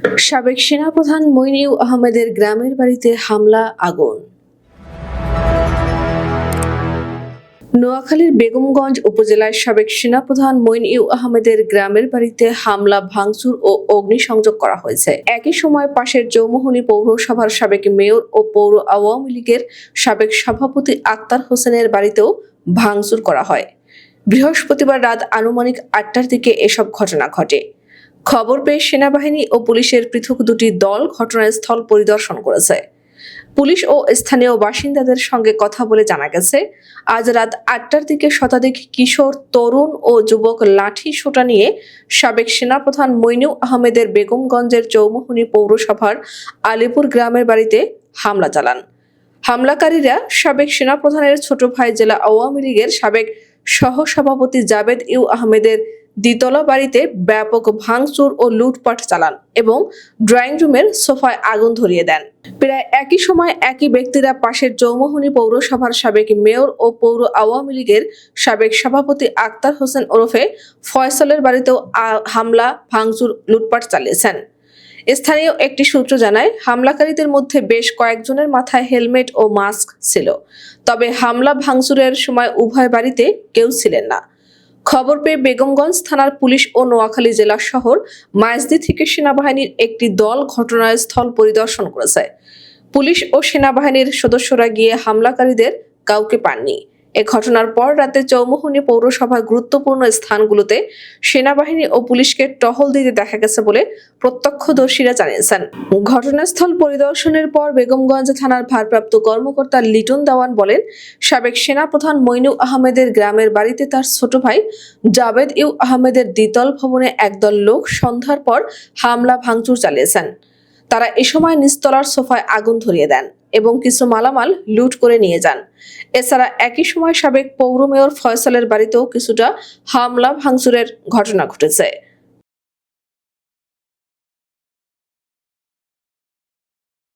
সাবেক সেনাপ্রধান মইনিউ আহমেদের গ্রামের বাড়িতে হামলা, আগুন। নোয়াখালীর বেগমগঞ্জ উপজেলার সাবেক সেনাপ্রধান মইন ইউ আহমেদের গ্রামের বাড়িতে হামলা, ভাঙচুর ও অগ্নিসংযোগ করা হয়েছে। একই সময় পাশের চৌমোহনী পৌরসভার সাবেক মেয়র ও পৌর আওয়ামী লীগের সাবেক সভাপতি আক্তার হোসেনের বাড়িতেও ভাঙচুর করা হয়। বৃহস্পতিবার রাত আনুমানিক আটটার দিকে এসব ঘটনা ঘটে। খবর পেয়ে সেনাবাহিনী ও পুলিশের পৃথক দুটি দল ঘটনাস্থল পরিদর্শন করেছে। পুলিশ ও স্থানীয় বাসিন্দাদের সঙ্গে কথা বলে জানা গেছে, আজ রাত আটটার দিকে শতাধিক কিশোর, তরুণ ও যুবক লাঠি সোটা নিয়ে সাবেক সেনাপ্রধান মইনু আহমেদের বেগমগঞ্জের চৌমুহনী পৌরসভার আলিপুর গ্রামের বাড়িতে হামলা চালান। হামলাকারীরা সাবেক সেনাপ্রধানের ছোট ভাই জেলা আওয়ামী লীগের সাবেক সহসভাপতি জাবেদ ইউ আহমেদের দ্বিতলা বাড়িতে ব্যাপক ভাঙচুর ও লুটপাট চালান এবং ড্রয়িং রুমের সোফায় আগুন ধরিয়ে দেন। প্রায় একই সময় একই ব্যক্তিরা পাশের চৌমোহনী পৌরসভার সাবেক মেয়র ও পৌর আওয়ামী লীগের সাবেক সভাপতি আক্তার হোসেন ওরফে ফয়সলের বাড়িতেও হামলা, ভাঙচুর, লুটপাট চালিয়েছেন। স্থানীয় একটি সূত্র জানায়, হামলাকারীদের মধ্যে বেশ কয়েকজনের মাথায় হেলমেট ও মাস্ক ছিল। তবে হামলা ভাঙচুরের সময় উভয় বাড়িতে কেউ ছিলেন না। খবর পেয়ে বেগমগঞ্জ থানার পুলিশ ও নোয়াখালী জেলা শহর মাইজদি থেকে সেনাবাহিনীর একটি দল ঘটনাস্থল পরিদর্শন করেছে। পুলিশ ও সেনাবাহিনীর সদস্যরা গিয়ে হামলাকারীদের কাউকে পাননি। এ ঘটনার পর রাতে চৌমুহনী পৌরসভার গুরুত্বপূর্ণ স্থানগুলোতে সেনাবাহিনী ও পুলিশকে টহল দিতে দেখা গেছে বলে প্রত্যক্ষদর্শীরা জানিয়েছেন। ঘটনাস্থল পরিদর্শনের পর বেগমগঞ্জ থানার ভারপ্রাপ্ত কর্মকর্তা লিটন দেওয়ান বলেন, সাবেক সেনাপ্রধান মইনু আহমেদের গ্রামের বাড়িতে তার ছোট ভাই জাবেদ ইউ আহমেদের দ্বিতল ভবনে একদল লোক সন্ধ্যার পর হামলা ভাঙচুর চালিয়েছেন। তারা এ সময় নিস্তলার সোফায় আগুন ধরিয়ে দেন। এবং কিছু মালামাল লুট করে নিয়ে যান। এছাড়া একই সময় সাবেক পৌর মেয়র ফয়সালের বাড়িতেও কিছুটা হামলা ভাঙচুরের ঘটনা ঘটেছে।